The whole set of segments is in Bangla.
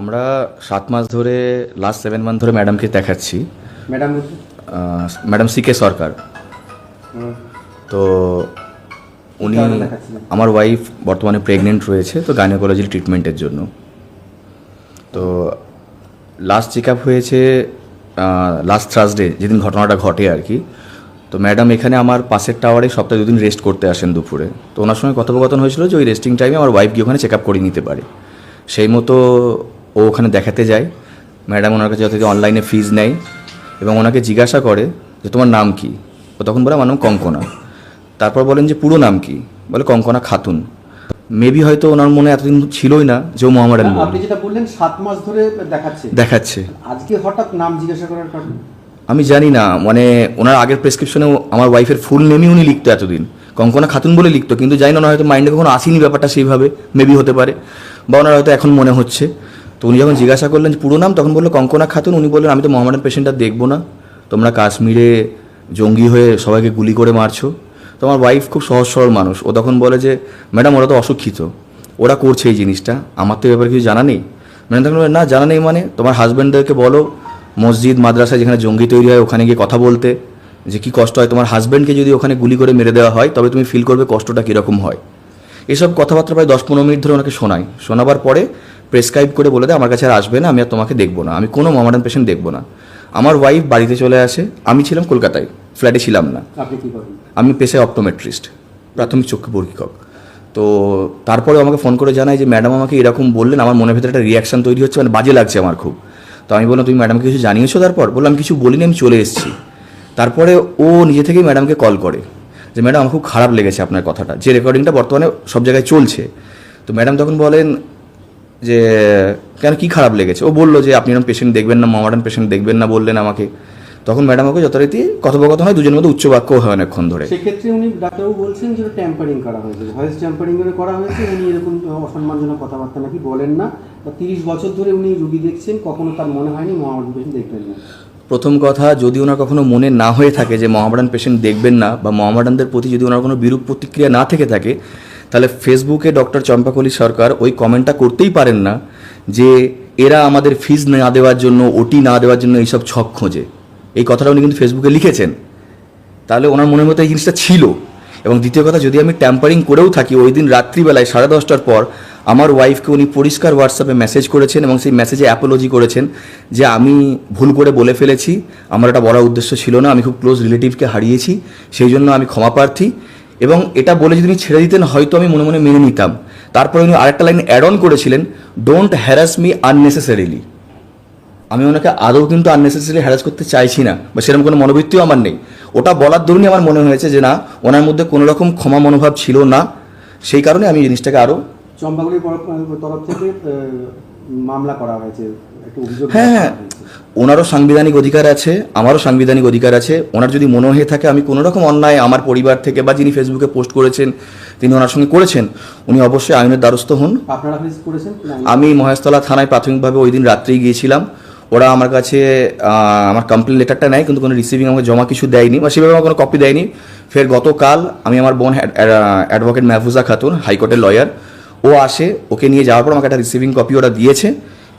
আমরা সাত মাস ধরে লাস্ট সেভেন মান্থ ধরে ম্যাডামকে দেখাচ্ছি। Madam madam C K Sarkar. তো উনি আমার ওয়াইফ বর্তমানে প্রেগনেন্ট রয়েছে তো গাইনোকোলজির ট্রিটমেন্টের জন্য। তো লাস্ট চেক আপ হয়েছে লাস্ট থার্সডে যেদিন ঘটনাটা ঘটে আর কি। তো ম্যাডাম এখানে আমার পাশের টাওয়ারে সপ্তাহে দুদিন রেস্ট করতে আসেন দুপুরে। তো ওনার সঙ্গে কথোপকথন হয়েছিল যে ওই রেস্টিং টাইমে আমার ওয়াইফ গিয়ে ওখানে চেক আপ করে নিতে পারে। সেই মতো ও ওখানে দেখাতে যায়। ম্যাডাম ওনার কাছে যথাযথ অনলাইনে ফিজ নেয় এবং ওনাকে জিজ্ঞাসা করে যে তোমার নাম কি? ও তখন বলে আমার নাম কঙ্কনা। তারপর বলেন যে পুরো নাম কি? বলে কঙ্কনা খাতুন। মেবি হয়তো ওনার মনে এতদিন ছিলই না যে ও মোহামেডান আপনি যেটা বললেন সাত মাস ধরে দেখাচ্ছে। দেখাচ্ছে। আজকে হঠাৎ নাম জিজ্ঞাসা করার কারণ? আমি জানি না মানে ওনার আগের প্রেসক্রিপশনেও আমার ওয়াইফের ফুল নেমই উনি লিখতো এতদিন। কঙ্কনা খাতুন বলে লিখতো কিন্তু জানি না ওনার হয়তো মাইন্ডে কখনো আসেনি ব্যাপারটা সেইভাবে। মেবি হতে পারে। বা ওনার হয়তো এখন মনে হচ্ছে। তো উনি যখন জিজ্ঞাসা করলেন পুরো নাম, তখন বলল কঙ্কনা খাতুন। উনি বললেন, আমি তো মোহামেডান পেশেন্টটা দেখব না। তোমরা কাশ্মীরে জঙ্গি হয়ে সবাইকে গুলি করে মারছো। তো আমার ওয়াইফ খুব সহজ সরল মানুষ। ও তখন বলে যে, ম্যাডাম, ওরা তো অশিক্ষিত। ওরা করছে এই জিনিসটা। আমার তো ব্যাপারে কিছু জানা নেই। ম্যাডাম তখন না, জানা নেই মানে। তোমার হাজব্যান্ডদেরকে বলো, মসজিদ, মাদ্রাসা যেখানে জঙ্গি তৈরি হয়, ওখানে গিয়ে কথা বলতে। যে কি কষ্ট হয়। তোমার হাজব্যান্ডকে যদি ওখানে গুলি করে মেরে দেওয়া হয়, তবে তুমি ফিল করবে কষ্টটা কীরকম হয়। এসব কথাবার্তা প্রায় দশ পনেরো মিনিট ধরে ওনাকে শোনায়। শোনাবার পরে প্রেসক্রাইব করে বলে দেয় আমার কাছে আর আসবে না আমি আর তোমাকে দেখব না আমি কোনো মামাডান পেশেন্ট দেখব না। আমার ওয়াইফ বাড়িতে চলে আসে আমি ছিলাম কলকাতায় ফ্ল্যাটে ছিলাম না। আমি পেশায় অপটোমেট্রিস্ট প্রাথমিক চক্ষু পরীক্ষক। তো তারপরে আমাকে ফোন করে জানায় যে ম্যাডাম আমাকে এরকম বললেন আমার মনের ভেতরে একটা রিয়াকশন তৈরি হচ্ছে মানে বাজে লাগছে আমার খুব। তো আমি বললাম তুমি ম্যাডামকে কিছু জানিয়েছো তারপর? বললাম কিছু বলিনি আমি চলে এসেছি। তারপরে ও নিজে থেকেই ম্যাডামকে কল করে যে ম্যাডাম আমার খুব খারাপ লেগেছে আপনার কথাটা যে রেকর্ডিংটা বর্তমানে সব জায়গায় চলছে। তো ম্যাডাম তখন বলেন যে কেন কি খারাপ লেগেছে? ও বলল যে আপনি এরকম পেশেন্ট দেখবেন না মামাডান পেশেন্ট দেখবেন না বললেন আমাকে। তখন ম্যাডাম ওকে যথারীতি কথোপকথন হয় দুজনের মধ্যে উচ্চ বাক্য হয় অনেকক্ষণ ধরে। সেক্ষেত্রে উনি ডাক্তারবাবু বলছেন যে ট্যাম্পারিং করা হয়েছে। ভয়েস ট্যাম্পারিং করে করা হয়েছে উনি এরকম অসম্মানজনক কথাবার্তা নাকি বলেন না। তিরিশ বছর ধরে উনি রুগী দেখছেন কখনো তার মনে হয়নি মহামারী পেশেন্ট দেখবেন না। প্রথম কথা যদি ওনার কখনো মনে না হয়ে থাকে যে মহামারান পেশেন্ট দেখবেন না বা মহামারানদের প্রতি যদি ওনার কোনো বিরূপ প্রতিক্রিয়া না থেকে থাকে তাহলে ফেসবুকে ডক্টর চম্পাকলি সরকার ওই কমেন্টটা করতেই পারেন না যে এরা আমাদের ফিজ না দেওয়ার জন্য ওটি না দেওয়ার জন্য এইসব ছক খোঁজে। এই কথাটা উনি কিন্তু ফেসবুকে লিখেছেন। তাহলে ওনার মনের মতো এই জিনিসটা ছিল। এবং দ্বিতীয় কথা, যদি আমি ট্যাম্পারিং করেও থাকি, ওই দিন রাত্রিবেলায় সাড়ে দশটার পর আমার ওয়াইফকে উনি পরিষ্কার হোয়াটসঅ্যাপে মেসেজ করেছেন এবং সেই মেসেজে অ্যাপোলজি করেছেন যে আমি ভুল করে বলে ফেলেছি। আমার এটা বলার উদ্দেশ্য ছিল না। আমি খুব ক্লোজ রিলেটিভকে হারিয়েছি। সেই জন্য আমি ক্ষমা প্রার্থী। এবং এটা বলে যদি উনি ছেড়ে দিতেন, হয়তো আমি মনে মনে মেনে নিতাম। তারপরে উনি আরেকটা লাইন অ্যাড অন করেছিলেন ডোন্ট হ্যারাস মি আননেসেসারিলি আমি ওনাকে আদৌ কিন্তু আননেসেসারি হ্যারাস করতে চাইছি না, বা সেরকম কোনো মনোবৃত্তিও আমার নেই। ওটা বলার দরুনই আমার মনে হয়েছে যে না, ওনার মধ্যে কোনো রকম ক্ষমা মনোভাব ছিল না। সেই কারণে আমি জিনিসটাকে আরও তরফ থেকে মামলা করা হয়েছে হ্যাঁ হ্যাঁ। ওনারও সাংবিধানিক অধিকার আছে আমারও সাংবিধানিক অধিকার আছে। ওনার যদি মনে হয়ে থাকে আমি কোনো রকম অন্যায় আমার পরিবার থেকে বা যিনি ফেসবুকে পোস্ট করেছেন তিনি ওনার সঙ্গে করেছেন উনি অবশ্যই আইনের দ্বারস্থ হন। করেছেন আমি মহেশতলা থানায় প্রাথমিকভাবে ওই দিন রাত্রেই গিয়েছিলাম। ওরা আমার কাছে আমার কমপ্লেন লেটারটা নেয় কিন্তু কোনো রিসিভিং আমাকে জমা কিছু দেয়নি বা সেভাবে আমার কোনো কপি দেয়নি। ফের গতকাল আমি আমার বোন অ্যাডভোকেট মাহফুজা খাতুন হাইকোর্টের লয়ার ও আসে ওকে নিয়ে যাওয়ার পর আমাকে একটা রিসিভিং কপি ওরা দিয়েছে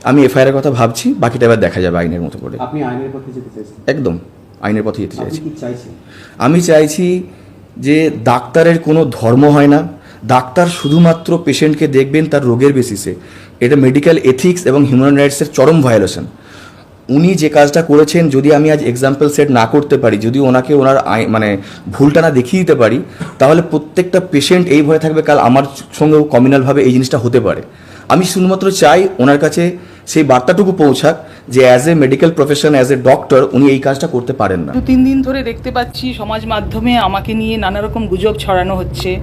আমি এফআইআর কথা ভাবছি বাকিটা এবার দেখা যাবে আইনের মতো করে। আপনি আইনের পথে যেতে চাইছেন? একদম আইনের পথে যেতে চাইছি। আমি চাইছি যে ডাক্তারের কোনো ধর্ম হয় না ডাক্তার শুধুমাত্র পেশেন্টকে দেখবেন তার রোগের বেসিসে এটা মেডিকেল এথিক্স এবং হিউম্যান রাইটসের চরম ভায়োলেশন উনি যে কাজটা করেছেন, যদি আমি আজ এক্সাম্পল সেট না করতে পারি, যদি ওনাকে ওনার মানে ভুলটা না দেখিয়ে দিতে পারি, তাহলে প্রত্যেকটা পেশেন্ট এই ভয়ে থাকবে, কাল আমার সঙ্গেও কমিউনালভাবে এই জিনিসটা হতে পারে। আমি শুধুমাত্র চাই ওনার কাছে সেই বার্তাটুকু পৌঁছাক যে as a medical profession as a doctor উনি এই কাজটা করতে পারেন না। দু তিন দিন ধরে দেখতে পাচ্ছি সমাজ মাধ্যমে আমাকে নিয়ে নানা রকম গুজব ছড়ানো হচ্ছে।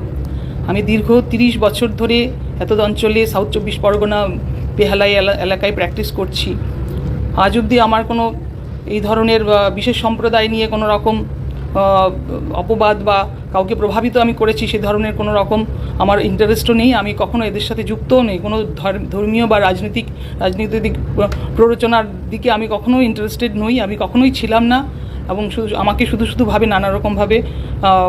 আমি দীর্ঘ তিরিশ বছর ধরে এত অঞ্চলে সাউথ চব্বিশ পরগনা বেহালাই এলা- এলাকায় প্র্যাকটিস করছি। আজ অবধি আমার কোনো এই ধরনের বিশেষ সম্প্রদায় নিয়ে কোনো রকম অপবাদ বা কাউকে প্রভাবিত আমি করেছি, সে ধরনের কোনো রকম আমার ইন্টারেস্টও নেই। আমি কখনো এদের সাথে যুক্তও নেই। কোনো ধর- ধর্মীয় বা রাজনৈতিক, রাজনীতিক প্ররোচনার দিকে আমি কখনোই ইন্টারেস্টেড নই। আমি কখনোই ছিলাম না এবং আমাকে শুধু শুধুভাবে নানারকমভাবে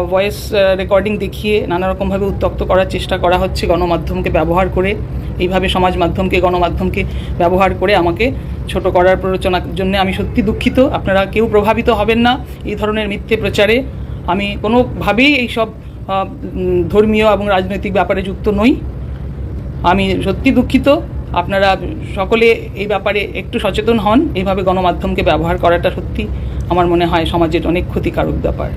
ভয়েস রেকর্ডিং দেখিয়ে নানারকমভাবে উত্তক্ত করার চেষ্টা করা হচ্ছে গণমাধ্যমকে ব্যবহার করে। এইভাবে সমাজ মাধ্যমকে, গণমাধ্যমকে ব্যবহার করে আমাকে ছোট করার প্ররোচনার জন্য আমি সত্যি দুঃখিত। আপনারা কেউ প্রভাবিত হবেন না এই ধরনের মিথ্যে প্রচারে। আমি কোনোভাবেই এইসব ধর্মীয় এবং রাজনৈতিক ব্যাপারে যুক্ত নই। আমি সত্যি দুঃখিত। আপনারা সকলে এই ব্যাপারে একটু সচেতন হন। এইভাবে গণমাধ্যমকে ব্যবহার করাটা সত্যি আমার মনে হয় সমাজের অনেক ক্ষতিকারক ব্যাপার।